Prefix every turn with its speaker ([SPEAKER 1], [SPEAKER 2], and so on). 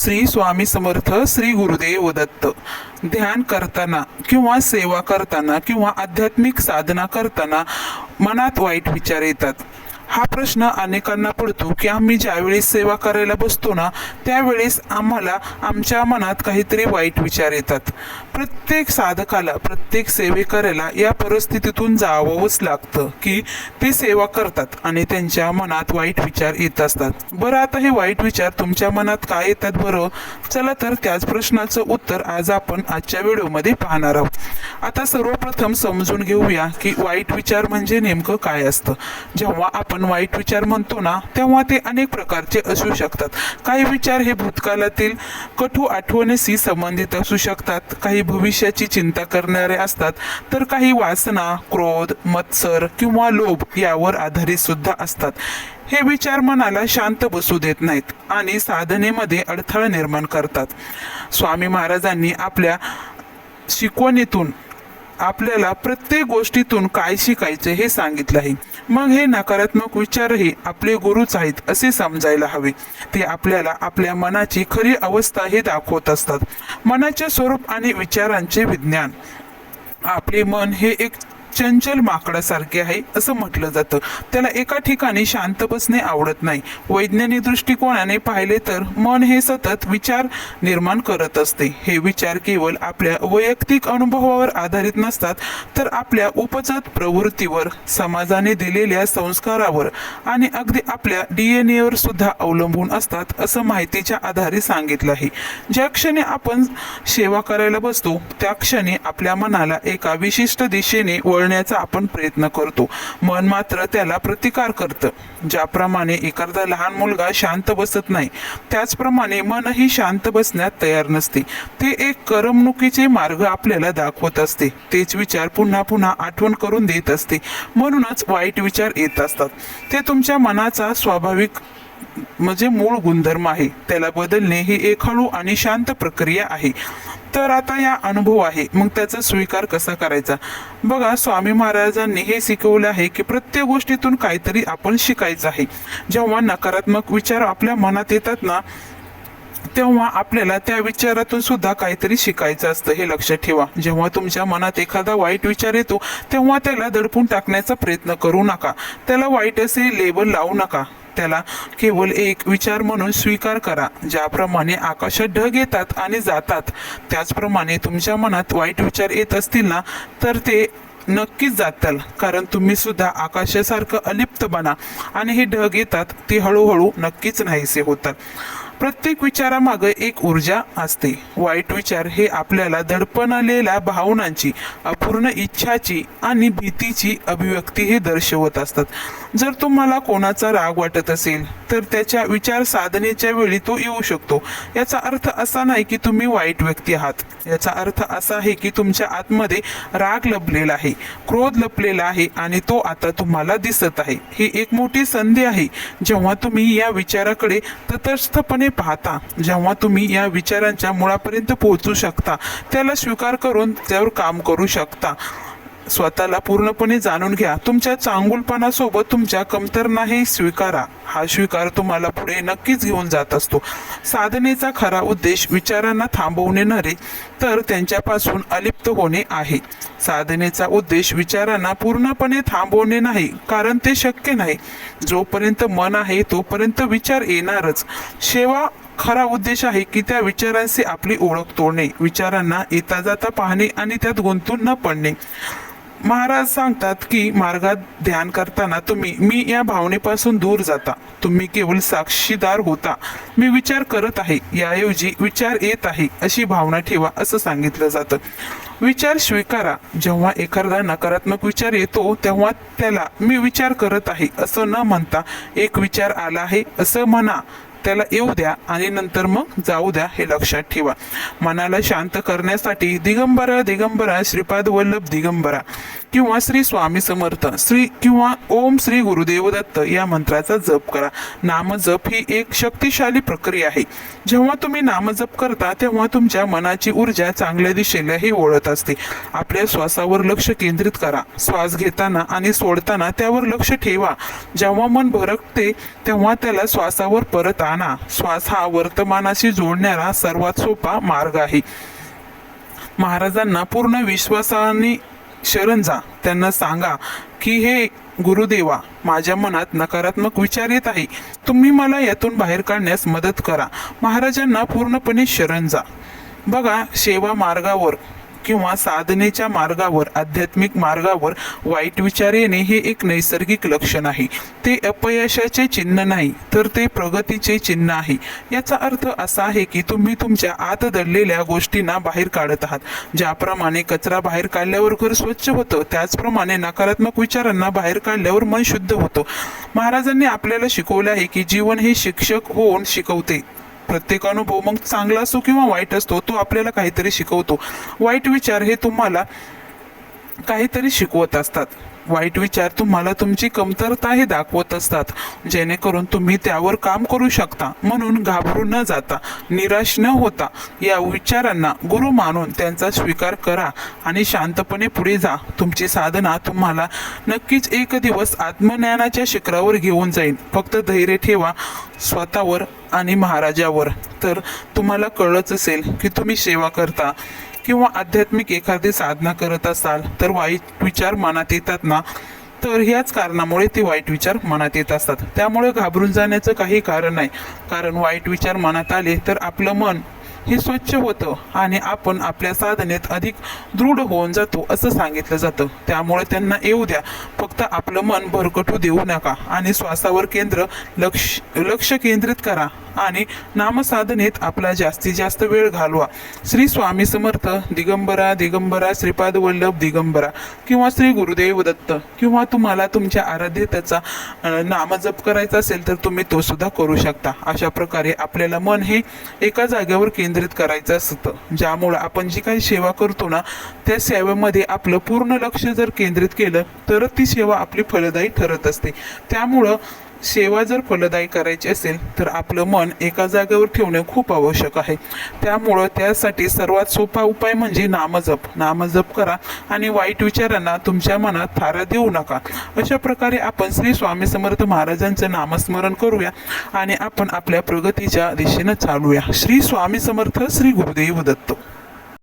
[SPEAKER 1] श्री स्वामी समर्थ श्री गुरुदेव दत्त. ध्यान करताना किंवा सेवा करताना किंवा आध्यात्मिक साधना करताना मनात वाईट विचार येतात. हा प्रश्न अनेकांना पडतो की आम्ही ज्यावेळेस सेवा करायला बसतो ना त्यावेळेस आम्हाला आमच्या मनात काहीतरी वाईट विचार येतात. प्रत्येक साधकाला प्रत्येक सेवेकऱ्याला या परिस्थितीतून जावंच लागतं की ते सेवा करतात आणि त्यांच्या मनात वाईट विचार येत असतात. बरं आता हे वाईट विचार तुमच्या मनात काय येतात बरं? चला तर त्याच प्रश्नाचं उत्तर आज आपण आजच्या व्हिडिओमध्ये पाहणार आहोत. आता सर्वप्रथम समजून घेऊया की वाईट विचार म्हणजे नेमकं काय असतं. जेव्हा आपण वाईट विचार म्हणतो ना तेव्हा ते अनेक प्रकारचे असू शकतात. काही विचार हे भूतकाळातील कठू आठवणीशी संबंधित असू शकतात. काही भविष्याची चिंता करणारे असतात. तर काही वासना क्रोध मत्सर किंवा लोभ यावर आधारित सुद्धा असतात. हे विचार मनाला शांत बसू देत नाहीत आणि साधनेमध्ये अडथळा निर्माण करतात. स्वामी महाराजांनी आपल्या शिकवणीतून आपल्याला प्रत्येक गोष्टीतून काय शिकायचे हे सांगितलं आहे मग हे नकारात्मक विचारही आपले गुरुच आहेत असे समजायला हवे. ते आपल्याला आपल्या मनाची खरी अवस्था हे दाखवत असतात. मनाचे स्वरूप आणि विचारांचे विज्ञान. आपले मन हे एक चंचल माकडासारखे आहे असं म्हटलं जातं. त्याला एका ठिकाणी शांत बसणे आवडत नाही. वैज्ञानिक दृष्टिकोनाने पाहिले तर मन हे सतत विचार निर्माण करत असते. हे विचार केवळ आपल्या वैयक्तिक अनुभवावर आधारित नसतात तर आपल्या उपजत प्रवृत्तीवर समाजाने दिलेल्या संस्कारावर आणि अगदी आपल्या डी वर सुद्धा अवलंबून असतात असं माहितीच्या आधारे सांगितलं आहे. ज्या क्षणी आपण सेवा करायला बसतो त्या क्षणी आपल्या मनाला एका विशिष्ट दिशेने वळण्याचा आपण प्रयत्न करतो. मन मात्र त्याला प्रतिकार करतं. ज्याप्रमाणे एखादा लहान मुलगा शांत बसत नाही त्याचप्रमाणे मनही शांत बसण्यात तयार नसते. ते एक करमणुकीचे मार्ग आपल्याला दाखवत असते. तेच विचार पुन्हा पुन्हा आठवण करून देत असते. म्हणूनच वाईट विचार येत असतात. ते तुमच्या मनाचा स्वाभाविक म्हणजे मूळ गुणधर्म आहे. त्याला बदलणे ही एक हळू आणि शांत प्रक्रिया आहे. तर आता या अनुभव आहे. मग त्याचा स्वीकार कसा करायचा? बघा स्वामी महाराजांनी हे शिकवलं आहे की प्रत्येक गोष्टीतून काहीतरी आपण शिकायचं आहे. जेव्हा नकारात्मक विचार आपल्या मनात येतात ना तेव्हा आपल्याला त्या विचारातून सुद्धा काहीतरी शिकायचं असतं. हे लक्षात ठेवा. जेव्हा तुमच्या मनात एखादा वाईट विचार येतो तेव्हा त्याला दडपून टाकण्याचा प्रयत्न करू नका. त्याला वाईट असे लेबल लावू नका. त्याला केवळ एक विचार म्हणून स्वीकार करा ज्याप्रमाणे आकाशात ढग येतात आणि जातात. त्याचप्रमाणे तुमच्या मनात वाईट विचार येत असतील ना तर ते नक्कीच जाताल कारण तुम्ही सुद्धा आकाशासारखं अलिप्त बना. आणि हे ढग येतात ते हळूहळू नक्कीच नाहीसे होतात. प्रत्येक विचारामागे एक ऊर्जा असते. वाईट विचार हे आपल्याला दडपणलेल्या भावनांची अपूर्ण इच्छाची आणि भीतीची अभिव्यक्ती हे दर्शवत असतात. जर तुम्हाला कोणाचा राग वाटत असेल तर त्याच्या विचार साधनेच्या वेळी तो येऊ शकतो. याचा अर्थ असा नाही की तुम्ही वाईट व्यक्ती आहात. याचा अर्थ असा आहे की तुमच्या आतमध्ये राग लपलेला आहे क्रोध लपलेला आहे आणि तो आता तुम्हाला दिसत आहे. ही एक मोठी संधी आहे. जेव्हा तुम्ही या विचाराकडे तटस्थपणे पाहता. जेव्हा तुम्ही या विचारांच्या मुळापर्यंत पोहोचू शकता त्याला स्वीकार करून त्यावर काम करू शकता. स्वतःला पूर्णपणे जाणून घ्या. तुमच्या चांगुलपणासोबत तुमच्या कमतरनाही स्वीकारा. हा स्वीकार तुम्हाला पुढे नक्कीच घेऊन जात असतो. साधनेचा खरा उद्देश विचारांना थांबवणे नव्हे तर त्यांच्यापासून अलिप्त होणे आहे. साधनेचा उद्देश विचारांना पूर्णपणे थांबवणे नाही कारण ते शक्य नाही. जोपर्यंत मन आहे तोपर्यंत विचार येणारच. सेवा खरा उद्देश आहे की त्या विचारांशी आपली ओळख तोडणे विचारांना येता जाता पाहणे आणि त्यात गुंतून न पडणे. महाराज सांगतात की मार्गात ध्यान करताना तुम्ही मी या भावनेपासून दूर जाता. तुम्ही केवळ साक्षीदार होता. मी विचार करत आहे याऐवजी विचार येत आहे अशी भावना ठेवा असं सांगितलं जातं. विचार स्वीकारा. जेव्हा एखादा नकारात्मक विचार येतो तेव्हा त्याला मी विचार करत आहे असं न म्हणता एक विचार आला आहे असं म्हणा. त्याला येऊ द्या आणि नंतर मग जाऊ द्या हे लक्षात ठेवा. मनाला शांत करण्यासाठी दिगंबरा दिगंबरा श्रीपाद वल्लभ दिगंबरा. किंवा श्री स्वामी समर्थ श्री किंवा ओम श्री गुरुदेव दत्त या मंत्राचा जप करा. नामजप ही एक शक्तिशाली प्रक्रिया आहे. जेव्हा तुम्ही नामजप करता तेव्हा तुमच्या मनाची ऊर्जा चांगल्या दिशेलाही ओळत असते. आपल्या श्वासावर लक्ष केंद्रित करा. श्वास घेताना आणि सोडताना त्यावर लक्ष ठेवा. जेव्हा मन भरकते तेव्हा त्याला श्वासावर परत आणा. श्वास हा वर्तमानाशी जोडणारा सर्वात सोपा मार्ग आहे. महाराजांना पूर्ण विश्वासाने शरण जा. त्यांना सांगा की हे गुरुदेवा माझ्या मनात नकारात्मक विचार येत आहे. तुम्ही मला यातून बाहेर काढण्यास मदत करा. महाराजांना पूर्णपणे शरण जा. बघा सेवा मार्गावर किंवा साधनेच्या मार्गावर आध्यात्मिक मार्गावर वाईट विचार येणे हे एक नैसर्गिक लक्षण आहे. ते अपयशाचे चिन्ह नाही तर ते प्रगतीचे चिन्ह आहे. याचा अर्थ असा आहे की तुम्ही तुमच्या आत दडलेल्या गोष्टींना बाहेर काढत आहात. ज्याप्रमाणे कचरा बाहेर काढल्यावर घर स्वच्छ होतं त्याचप्रमाणे नकारात्मक विचारांना बाहेर काढल्यावर मन शुद्ध होतं. महाराजांनी आपल्याला शिकवलं आहे की जीवन हे शिक्षक होऊन शिकवते. प्रत्येक अनुभव मग चांगला असो किंवा वाईट असतो तो आपल्याला काहीतरी शिकवतो. वाईट विचार हे तुम्हाला काहीतरी शिकवत असतात. वाईट विचार तुम्हाला तुमची कमतरता हे दाखवत असतात. जेणेकरून तुम्ही त्यावर काम करू शकता. म्हणून घाबरू न जाता निराश न होता या विचारांना गुरु मानून त्यांचा स्वीकार करा आणि शांतपणे पुढे जा. तुमची साधना तुम्हाला नक्कीच एक दिवस आत्मज्ञानाच्या शिखरावर घेऊन जाईल. फक्त धैर्य ठेवा स्वतःवर आणि महाराजावर. तर तुम्हाला कळत असेल की तुम्ही सेवा करता. किंवा आध्यात्मिक एखादी साधना करत असाल तर वाईट विचार मनात येतात ना? तर ह्याच कारणामुळे ते वाईट विचार मनात येत असतात. त्यामुळे घाबरून जाण्याचं काही कारण नाही. कारण वाईट विचार मनात आले तर आपलं मन हे स्वच्छ होतं आणि आपण आपल्या साधनेत अधिक दृढ होऊन जातो असं सांगितलं जातं. त्यामुळे त्यांना येऊ द्या. फक्त आपलं मन भरकटू देऊ नका आणि श्वासावर केंद्र लक्ष लक्ष केंद्रित करा. आणि नामसाधनेत आपला जास्तीत जास्त वेळ घालवा. श्री स्वामी समर्थ दिगंबरा दिगंबरा श्रीपाद वल्लभ दिगंबरा किंवा श्री गुरुदेव दत्त किंवा तुम्हाला तुमच्या आराध्यतेचा त्याचा नामजप करायचा असेल तर तुम्ही तो सुद्धा करू शकता. अशा प्रकारे आपल्याला मन हे एका जागेवर केंद्रित करायचं असतं. ज्यामुळं आपण जी काही सेवा करतो ना त्या सेवेमध्ये आपलं पूर्ण लक्ष जर केंद्रित केलं तर ती सेवा आपली फलदायी ठरत असते. त्यामुळं सेवा जर फलदायी करायची असेल तर आपलं मन एका जागेवर ठेवणे खूप आवश्यक आहे. त्यामुळं त्यासाठी सर्वात सोपा उपाय म्हणजे नामजप. नामजप करा आणि वाईट विचारांना तुमच्या मनात थारा देऊ नका. अशा प्रकारे आपण श्री स्वामी समर्थ महाराजांचं नामस्मरण करूया आणि आपण आपल्या प्रगतीच्या दिशेनं चालूया. श्री स्वामी समर्थ श्री गुरुदेव दत्त.